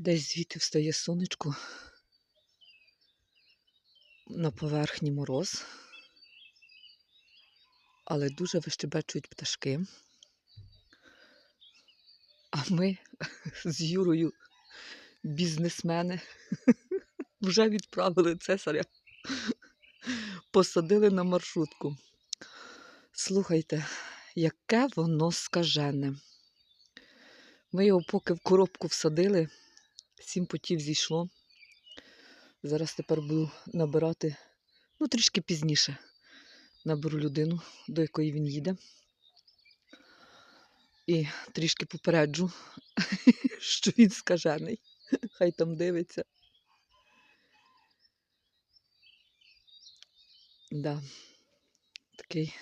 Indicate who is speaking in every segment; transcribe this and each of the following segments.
Speaker 1: Десь звідти встає сонечко. На поверхні мороз. Але дуже вищебечують пташки. А ми з Юрою, бізнесмени, вже відправили цесаря. Посадили на маршрутку. Слухайте, яке воно скажене. Ми його поки в коробку всадили, сім потів зійшло. Зараз тепер буду набирати, ну, трішки пізніше наберу людину, до якої він їде. І трішки попереджу, що він скажений. Хай там дивиться. Да. Такий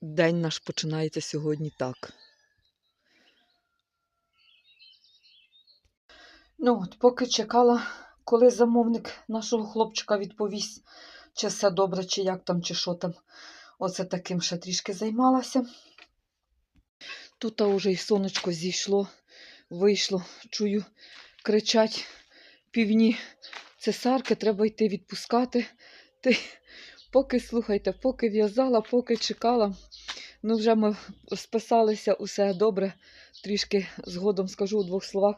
Speaker 1: день наш починається сьогодні так. Ну, от поки чекала, коли замовник нашого хлопчика відповість, чи все добре, чи як там, чи що там. Оце таким ще трішки займалася. Тут уже й сонечко зійшло, вийшло, чую, кричать півні цесарки, треба йти відпускати. Ти, поки слухайте, поки в'язала, поки чекала. Ну, вже ми списалися, усе добре. Трішки згодом скажу у двох словах.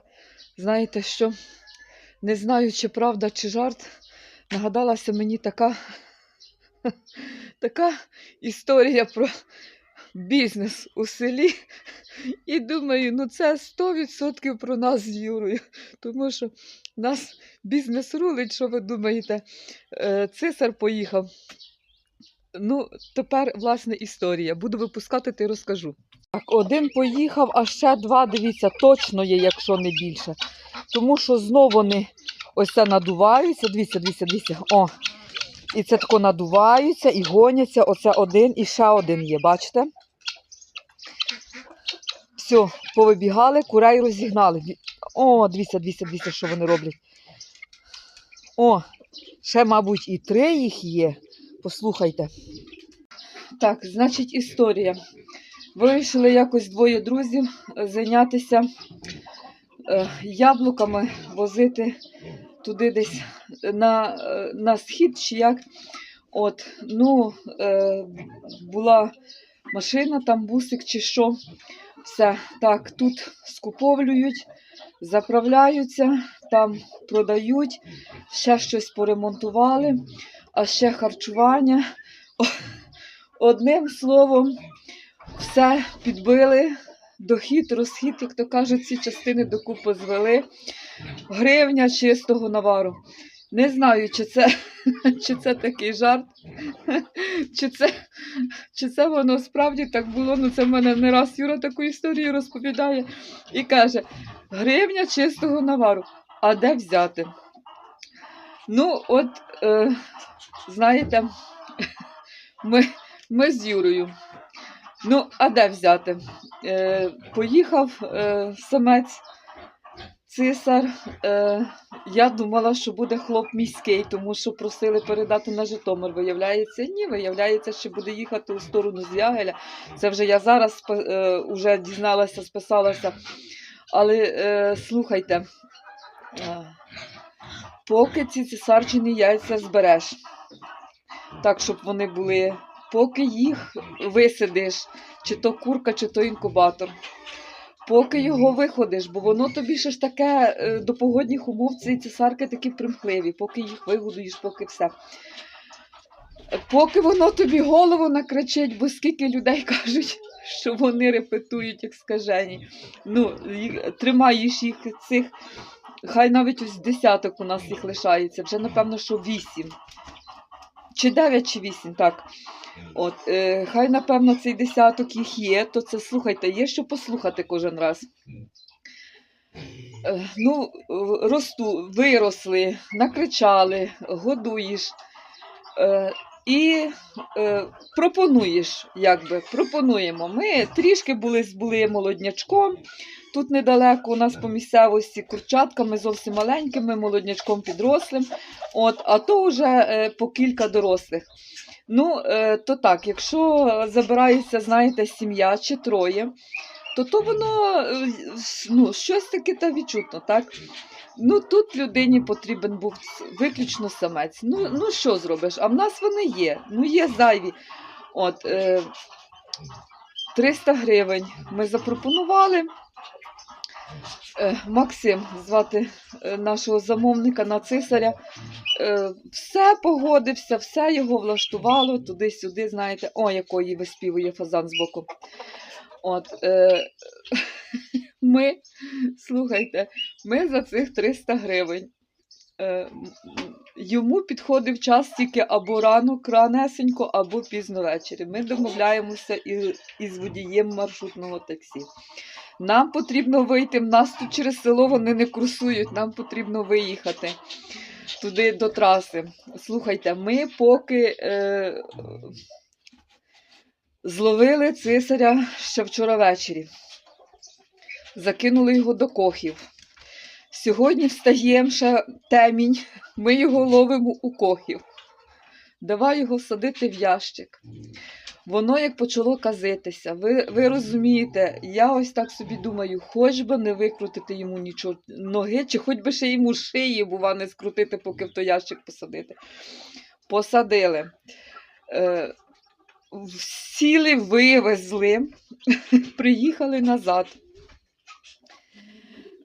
Speaker 1: Знаєте що? Не знаю, чи правда, чи жарт. Нагадалася мені така, така історія про бізнес у селі. І думаю, ну це 100% про нас з Юрою. Тому що нас бізнес рулить, що ви думаєте, Е, цесар поїхав. Ну, тепер, власне, історія. Буду випускати, ти розкажу. Так, один поїхав, а ще два, дивіться, точно є, якщо не більше. Тому що знову вони ось надуваються. Дивіться, дивіться, дивіться. О. І це тако надуваються і гоняться. Оце один і ще один є, бачите? Все, повибігали, курей розігнали. О, дивіться, дивіться, дивіться, що вони роблять. О, ще, мабуть, і три їх є. Послухайте. Так, значить, історія. Вирішили якось двоє друзів е, зайнятися е, яблуками, возити туди десь на, е, на схід чи як. От, ну, була машина, там бусик чи що. Все, так, тут скуповлюють, заправляються, там продають, ще щось поремонтували, а ще харчування. Одним словом, все підбили, дохід, розхід, як то кажуть, ці частини докупи звели. Гривня чистого навару. Не знаю, чи це, чи це такий жарт, чи це, чи це воно справді так було. Ну, це в мене не раз Юра таку історію розповідає і каже: гривня чистого навару. А де взяти? Ну, от, е, знаєте, ми, ми з Юрою. Ну, а де взяти? Е, поїхав е, самець цисар. Е, я думала, що буде хлоп міський, тому що просили передати на Житомир. Виявляється, ні, виявляється, що буде їхати у сторону Звягеля. Це вже я зараз е, уже дізналася, списалася. Але е, слухайте, е, поки ці цесарчині яйця збереш, так, щоб вони були, поки їх висидиш, чи то курка, чи то інкубатор. Поки його виходиш, бо воно тобі ще ж таке е, до погодних умов ці цесарки такі примхливі, поки їх вигодуєш, поки все. Поки воно тобі голову накричить, бо скільки людей кажуть, що вони репетують, як скажені. Ну, тримаєш їх цих, хай навіть ось десяток у нас їх лишається, вже напевно, що вісім. Чи дев'ять, чи вісім, так. От, е, хай, напевно, цей десяток їх є, то це слухайте, є що послухати кожен раз. Е, ну, росту, виросли, накричали, годуєш. Е, і е, пропонуєш, якби, пропонуємо. Ми трішки були, були молоднячком. Тут недалеко у нас по місцевості курчатками зовсім маленькими, молоднячком підрослим. От, а то вже е, по кілька дорослих. Ну, е, то так, якщо забирається, знаєте, сім'я чи троє, то то воно е, ну, щось таке та відчутно, так? Ну тут людині потрібен був виключно самець. Ну, ну що зробиш? А в нас вони є. Ну є зайві. От, е, 300 гривень ми запропонували. Е, Максим звати е, нашого замовника на цисаря. Е, все погодився, все його влаштувало туди-сюди, знаєте, о, якої виспівує фазан збоку. От, е, ми, слухайте, ми за цих 300 гривень. Е, йому підходив час тільки або ранок, ранесенько, або пізно ввечері. Ми домовляємося із водієм маршрутного таксі. Нам потрібно вийти, в нас тут через село вони не курсують, нам потрібно виїхати туди до траси. Слухайте, ми поки е, зловили цисаря ще вчора ввечері, закинули його до кохів. Сьогодні встаємо ще темінь, ми його ловимо у кохів. Давай його садити в ящик. Воно як почало казитися. Ви, ви розумієте, я ось так собі думаю, хоч би не викрутити йому нічого ноги, чи хоч би ще йому шиї, бува, не скрутити, поки в той ящик посадити. Посадили. Е, сіли, вивезли, приїхали назад.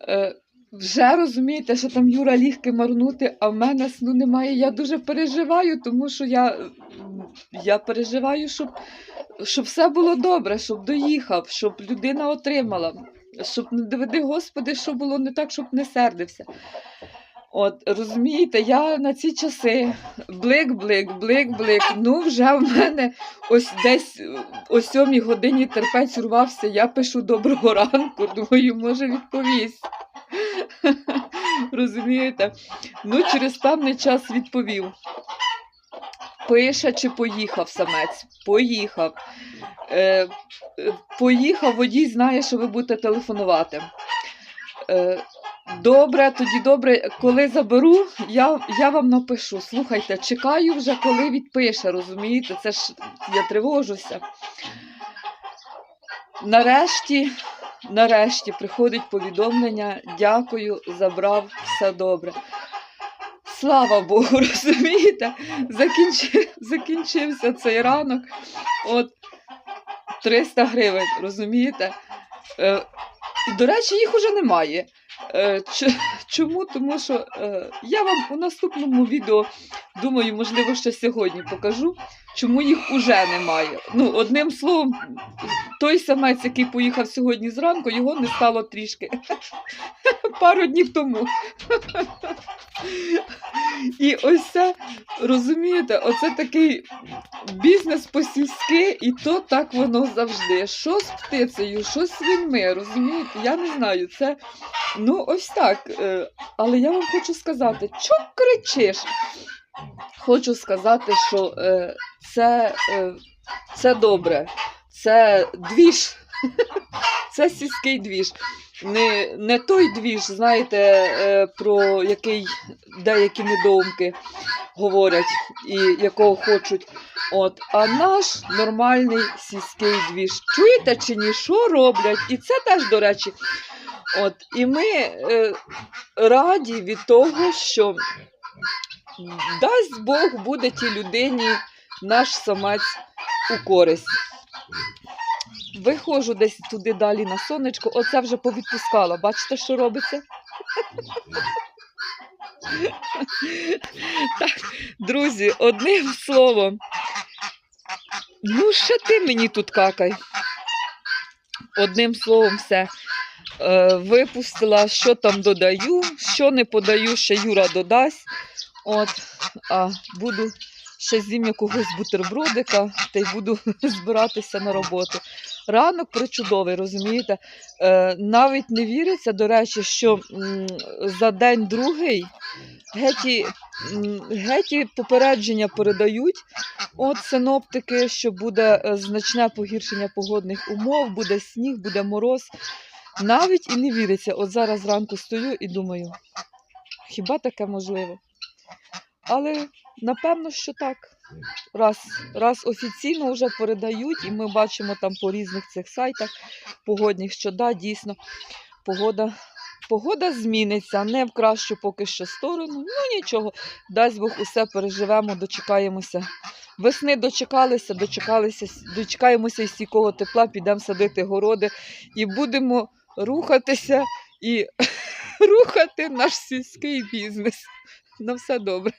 Speaker 1: Е, вже розумієте, що там Юра лігки марнути, а в мене сну немає. Я дуже переживаю, тому що я, я переживаю, щоб, щоб все було добре, щоб доїхав, щоб людина отримала, щоб не доведи, Господи, що було не так, щоб не сердився. От, розумієте, я на ці часи блик-блик, блик-блик. Ну, вже в мене ось десь о сьомій годині терпець урвався. Я пишу доброго ранку, думаю, може відповість. Розумієте? Ну, через певний час відповів. Пише, чи поїхав самець? Поїхав. Е, поїхав, водій знає, що ви будете телефонувати. Е, добре, тоді добре, коли заберу, я, я вам напишу. Слухайте, чекаю вже, коли відпише, розумієте? Це ж я тривожуся. Нарешті, нарешті приходить повідомлення. Дякую, забрав, все добре. Слава Богу, розумієте? Закінчив, закінчився цей ранок. От 300 гривень, розумієте? Е, до речі, їх уже немає. Е, чому? Тому що е, я вам у наступному відео, думаю, можливо, ще сьогодні покажу, чому їх уже немає. Ну, одним словом, той самець, який поїхав сьогодні зранку, його не стало трішки. Пару днів тому. І ось це, розумієте, оце такий бізнес по-сільськи, і то так воно завжди. Що з птицею, що з свиньми, розумієте? Я не знаю. Це ну ось так. Е, Але я вам хочу сказати, що кричиш? Хочу сказати, що е, це, е, це добре, це двіж. Це сільський двіж. Не, не той двіж, знаєте, е, про який деякі недоумки говорять і якого хочуть. От, а наш нормальний сільський двіж. Чуєте чи ні, що роблять? І це теж, до речі. От, і ми е, раді від того, що дасть Бог буде тій людині наш самець у користь. Виходжу десь туди далі на сонечко, оце вже повідпускала. Бачите, що робиться? Так, друзі, одним словом. Ну, ще ти мені тут какай. Одним словом, все. Е, випустила, що там додаю, що не подаю, ще Юра додасть. От, а буду ще з'їм якогось бутербродика та й буду збиратися на роботу. Ранок причудовий, розумієте? Е, навіть не віриться, до речі, що м, за день другий геті, м, геті попередження передають от синоптики, що буде е, значне погіршення погодних умов, буде сніг, буде мороз. Навіть і не віриться. От зараз зранку стою і думаю, хіба таке можливо? Але напевно, що так. Раз, раз офіційно вже передають, і ми бачимо там по різних цих сайтах погодних, що да, дійсно, погода погода зміниться, не в кращу поки що сторону. Ну нічого, дасть Бог усе переживемо, дочекаємося. Весни дочекалися, дочекалися, дочекаємося і стійкого тепла, підемо садити городи і будемо рухатися і рухати наш сільський бізнес. На все добре.